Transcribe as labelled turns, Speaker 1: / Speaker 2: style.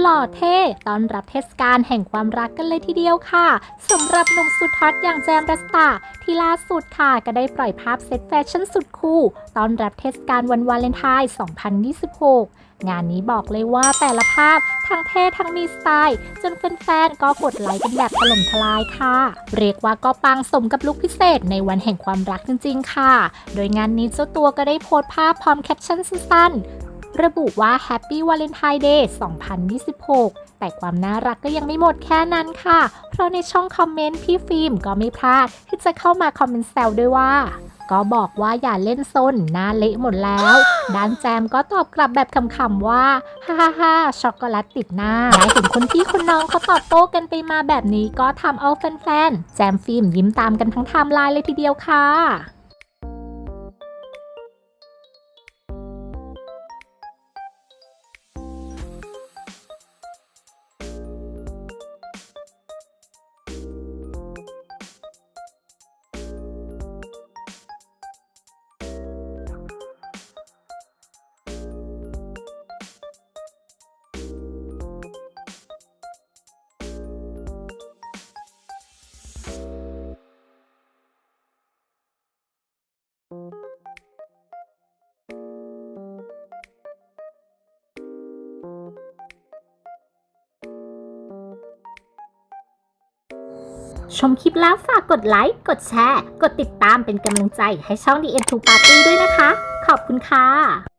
Speaker 1: หล่อเท่ตอนรับเทศกาลแห่งความรักกันเลยทีเดียวค่ะสำหรับหนุ่มสุดฮอตอย่างแจมรัสตาที่ล่าสุดค่ะก็ได้ปล่อยภาพเซตแฟชั่นสุดคูลตอนรับเทศกาลวันวาเลนไทน์ 2026 งานนี้บอกเลยว่าแต่ละภาพทั้งเท่ทั้งมีสไตล์ จนแฟนๆก็กดไลค์กันแบบถล่มทลายค่ะ เรียกว่าก็ปังสมกับลุคพิเศษในวันแห่งความรักจริงๆค่ะ โดยงานนี้เจ้าตัวก็ได้โพสต์ภาพพร้อมแคปชั่นสั้นๆ ระบุว่า Happy Valentine Day 2026 แต่ความน่ารักก็ยังไม่หมดแค่นั้นค่ะ เพราะในช่องคอมเมนต์พี่ฟิล์มก็ไม่พลาด ที่จะเข้ามาคอมเมนต์แซวด้วยว่าก็บอกว่าอย่าเล่นซนหน้าเละหมดแล้ว ด้านแจมก็ตอบกลับแบบขำๆว่า ฮ่าฮ่าฮ่าช็อกโกแลตติดหน้าและเห็นคนพี่คนน้องเขาตอบโต้กันไปมาแบบนี้ก็ทำเอาแฟนๆ แจมฟิล์มยิ้มตามกันทั้งไทม์ไลน์เลยทีเดียวค่ะ ชมคลิปแล้วฝากกดไลค์ กดแชร์ กดติดตามเป็นกำลังใจให้ช่อง The End to Party ด้วยนะคะ ขอบคุณค่ะ